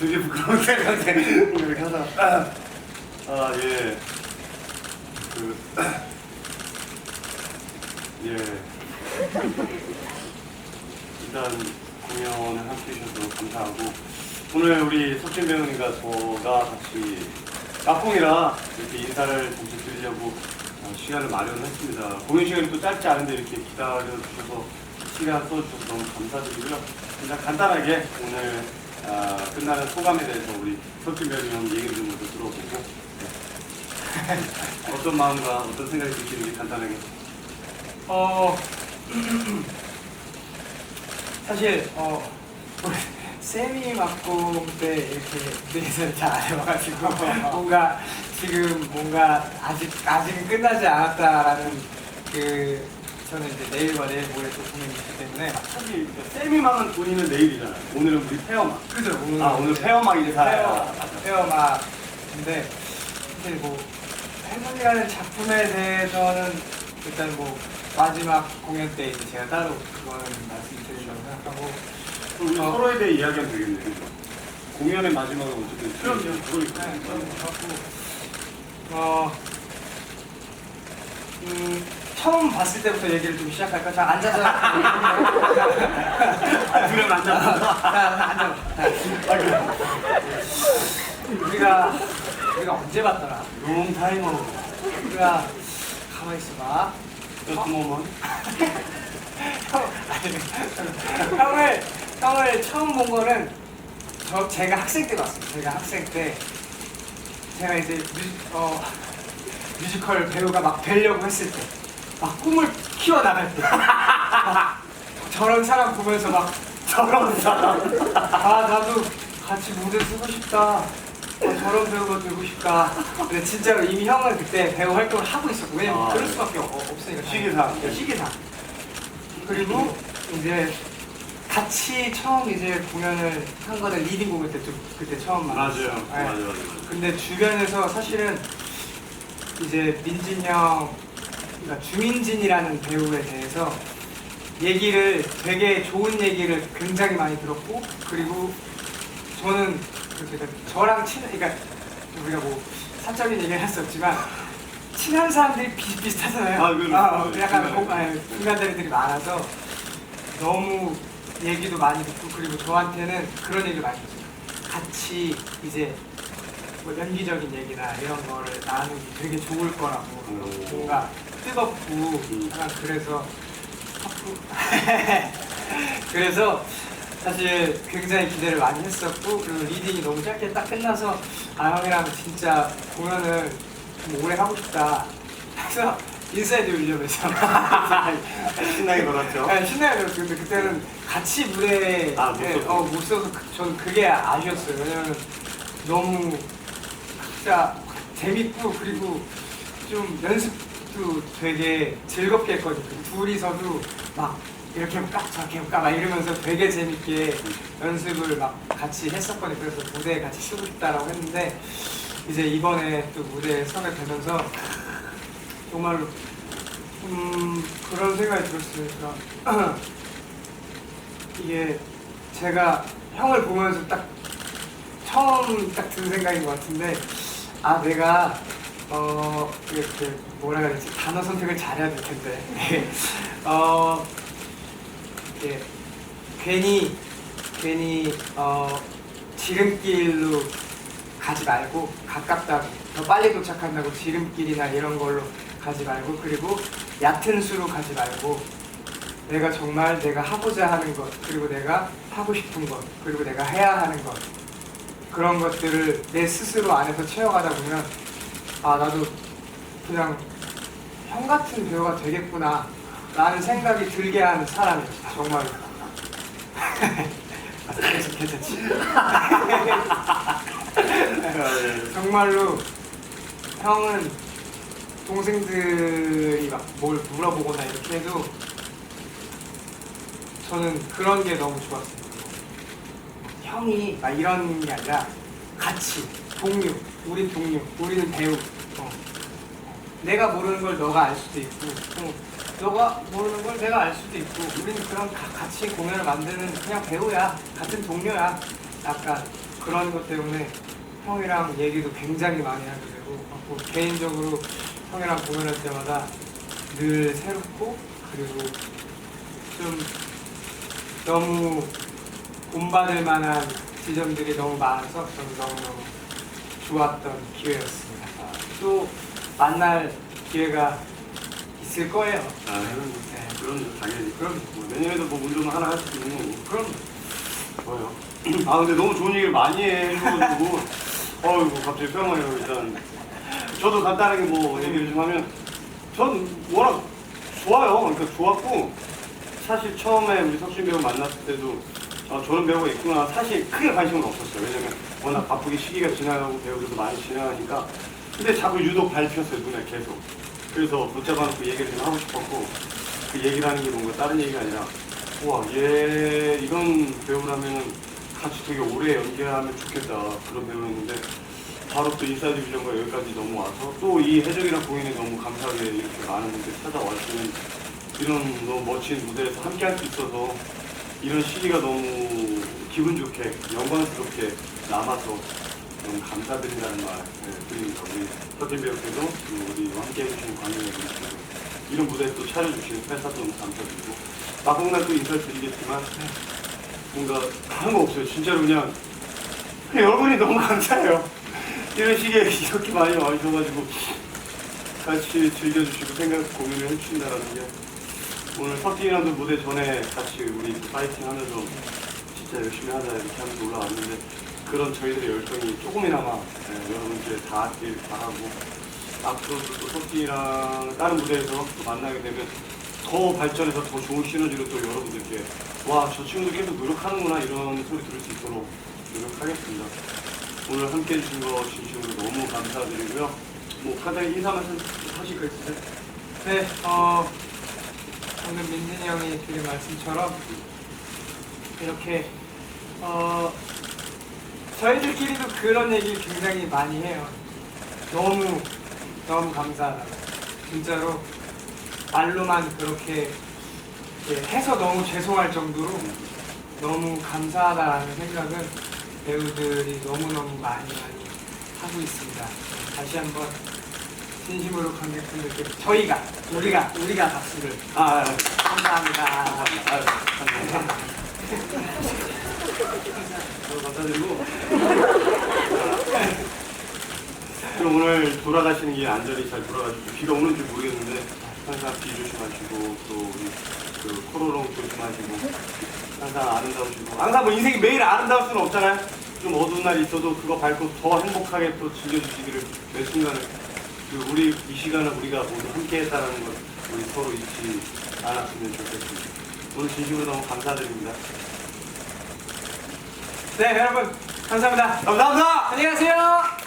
되게 부끄러운 생각에 이렇게 하다가 아 예. 그 예. 일단 공연을 함께 해주셔서 감사하고 오늘 우리 석진 배우님과 저가 같이 깍꿍이라 이렇게 인사를 잠시 드리려고 어, 시간을 마련했습니다. 공연 시간이 또 짧지 않은데 이렇게 기다려 주셔서 시간 써주셔서 너무 감사드리고요. 일단 간단하게 오늘 아, 끝나는 소감에 대해서 우리 석진 배우님 얘기 좀 먼저 들어보고 네. 어떤 마음과 어떤 생각이 드시는지 간단하게 어 사실 어 세미 막공 때 이렇게 무대에서 잘안 해봐가지고 뭔가 지금 뭔가 아직 아직은 끝나지 않았다라는 그 저는 이제 내일과 내일 모레 또 공연이 있기 때문에 사실 세미망은 본인은 내일이잖아요. 오늘은 우리 페어막. 그죠 오늘 아 오늘 페어막 이제 다 페어 페어막인데 사실 뭐 팬분이라는 작품에 대해서는 일단 뭐 마지막 공연 때 이제 제가 따로 그거는 말씀드리려고 생각하고 우리 어. 서로에 대해 이야기하면 되겠네요. 그죠? 공연의 마지막은 어쨌든 그럼요. 그러니까. 네, 그럼 갖고 어, 음, 처음 봤을 때부터 얘기를 좀 시작할까? 자, 앉아서. 둘은 앉아서. 자, 앉아. 우리가, 우리가 언제 봤더라? 롱 타이머. 우리가, 가만히 있어봐. 형, 아니, 형을, 형을 처음 본 거는 저, 제가 학생 때 봤어요. 제가 학생 때. 제가 이제 뮤, 어, 뮤지컬 배우가 막 되려고 했을 때. 막 꿈을 키워나갈 때. 막 저런 사람 보면서 막 저런 사람. 아 나도 같이 무대 쓰고 싶다. 아, 저런 배우가 되고 싶다. 근데 진짜로 이미 형은 그때 배우 활동을 하고 있었고 왜냐면 아, 그럴 네. 수밖에 없, 없으니까 시기상. 네, 시기상. 그리고 이제 같이 처음 이제 공연을 한 거는 리딩 공연 때좀 그때 처음 만났어요. 맞아요. 네. 맞아요. 맞아요. 근데 주변에서 사실은 이제 민진 형, 그러니까 주민진이라는 배우에 대해서 얘기를 되게 좋은 얘기를 굉장히 많이 들었고 그리고 저는 그러니까 저랑 친 그러니까 우리가 뭐 사적인 얘기를 할 수 없지만 친한 사람들이 비슷비슷하잖아요. 아, 그럼. 어, 약간 중간. 공- 아니, 중간다리들이 많아서 너무 얘기도 많이 듣고 그리고 저한테는 그런 얘기를 많이 했어요. 같이 이제 뭐 연기적인 얘기나 이런 거를 나누기 되게 좋을 거라고 음. 뭔가 뜨겁고 음. 약간 그래서 그래서 사실 굉장히 기대를 많이 했었고 그리고 리딩이 너무 짧게 딱 끝나서 아 형이랑 진짜 공연을 좀 오래 하고 싶다 그래서 인사이드 윌리엄에서 신나게 놀았죠. 네, 신나게 들었어요. 근데 그때는 같이 무대에 아, 못 네, 썼구나. 어, 못 써서 그- 저는 그게 아쉬웠어요. 왜냐면 너무 진짜 재밌고 그리고 좀 연습 도 되게 즐겁게 했거든요. 둘이서도 막 이렇게 해볼까 저렇게 해볼까 막 이러면서 되게 재밌게 연습을 막 같이 했었거든요. 그래서 무대에 같이 쓰고 싶다라고 했는데 이제 이번에 또 무대에 서게 되면서 정말로 음 그런 생각이 들었어요. 그러니까 이게 제가 형을 보면서 딱 처음 딱 든 생각인 것 같은데 아 내가 어 이렇게 뭐라 그러지 단어 선택을 잘해야 될 텐데. 어 이게 괜히 괜히 어 지름길로 가지 말고 가깝다고 더 빨리 도착한다고 지름길이나 이런 걸로 가지 말고 그리고 얕은 수로 가지 말고 내가 정말 내가 하고자 하는 것 그리고 내가 하고 싶은 것 그리고 내가 해야 하는 것 그런 것들을 내 스스로 안에서 채워가다 보면 아 나도 그냥 형 같은 배우가 되겠구나 라는 생각이 들게 하는 사람이에요 정말로 아, 계속 괜찮지 네. 정말로 형은 동생들이 막 뭘 물어보거나 이렇게 해도 저는 그런 게 너무 좋았어요. 형이 막 이런 게 아니라 같이 동료, 우린 동료, 우리는 배우. 어. 내가 모르는 걸 너가 알 수도 있고, 어. 너가 모르는 걸 내가 알 수도 있고, 우리는 그런 가- 같이 공연을 만드는 그냥 배우야, 같은 동료야. 약간 그런 것 때문에 형이랑 얘기도 굉장히 많이 하게 되고 뭐 개인적으로 형이랑 공연할 때마다 늘 새롭고 그리고 좀 너무 본받을 만한 지점들이 너무 많아서 저는 너무너무 좋았던 기회였습니다. 아, 또 만날 기회가 있을 거예요. 아, 그런, 네. 그런 당연히. 그럼 뭐 내년에도 뭐 운동 하나 할 수도 있는 거고. 그럼 좋아요. 아 근데 너무 좋은 얘기를 많이 해줘가지고 어이구 갑자기 뿅해요 일단 저도 간단하게 뭐 얘기를 좀 하면 전 워낙 좋아요. 그러니까 좋았고 사실 처음에 우리 석준 배우 만났을 때도 아, 저런 배우가 있구나 사실 크게 관심은 없었어요. 왜냐면 워낙 바쁘게 시기가 지나가고 배우들도 많이 지나가니까 근데 자꾸 유독 밟혔어요 눈에 계속. 그래서 붙잡아놓고 얘기를 좀 하고 싶었고 그 얘기를 하는 게 뭔가 다른 얘기가 아니라 우와 얘 이런 배우라면 같이 되게 오래 연기하면 좋겠다 그런 배우였는데 바로 또 인사이드 비전과 여기까지 넘어와서 또 이 해적이랑 공연이 너무 감사하게 이렇게 많은 분들이 찾아와주는 이런 너무 멋진 무대에서 함께 할 수 있어서 이런 시기가 너무 기분 좋게 영광스럽게 남아서 너무 감사드린다는 말 네, 드립니다. 우리 서진 배우께도 우리 함께 해주신 관객분들께도 이런 무대에 또 차려주시는 회사도 너무 감사드리고 마곡날 또 인사를 드리겠지만 뭔가 다른 거 없어요. 진짜로 그냥, 여러분이 너무 감사해요. 이런 시기에 이렇게 많이 와주셔가지고 같이 즐겨주시고 생각 공유를 해주신다는 게 오늘 석진이랑도 무대 전에 같이 우리 파이팅 하면서 진짜 열심히 하자 이렇게 하면서 올라왔는데 그런 저희들의 열정이 조금이나마 예, 여러분께 닿길 바라고 앞으로도 또 석진이랑 다른 무대에서 또 만나게 되면 더 발전해서 더 좋은 시너지로 또 여러분들께 와 저 친구도 계속 노력하는구나 이런 소리 들을 수 있도록 노력하겠습니다. 오늘 함께 해주신 거 진심으로 너무 감사드리고요. 뭐 간단히 인사 말씀 하실 거 있으세요? 네, 어, 방금 민진이 형이 드린 말씀처럼 이렇게 어, 저희들끼리도 그런 얘기를 굉장히 많이 해요. 너무 너무 감사하다. 진짜로 말로만 그렇게 해서 너무 죄송할 정도로 너무 감사하다라는 생각은 배우들이 너무너무 많이 많이 하고 있습니다. 다시 한번 진심으로 관객분들께 저희가 우리가 우리가 박수를 아, 아, 아, 감사합니다. 감사합니다. 아유, 감사합니다. 감사드리고. 그럼 오늘 돌아가시는 길 안전히 잘 돌아가시고 비가 오는지 모르겠는데 항상 비 조심하시고 또 우리 그 코로나 조심하시고 항상 아름다우시고. 항상 뭐 인생이 매일 아름다울 수는 없잖아요. 좀 어두운 날이 있어도 그거 밟고 더 행복하게 또 즐겨주시기를 매 순간을 그 우리 이 시간을 우리가 모두 함께 했다는 걸 우리 서로 잊지 않았으면 좋겠습니다. 오늘 진심으로 너무 감사드립니다 네 여러분 감사합니다. 감사합니다 안녕히 가세요.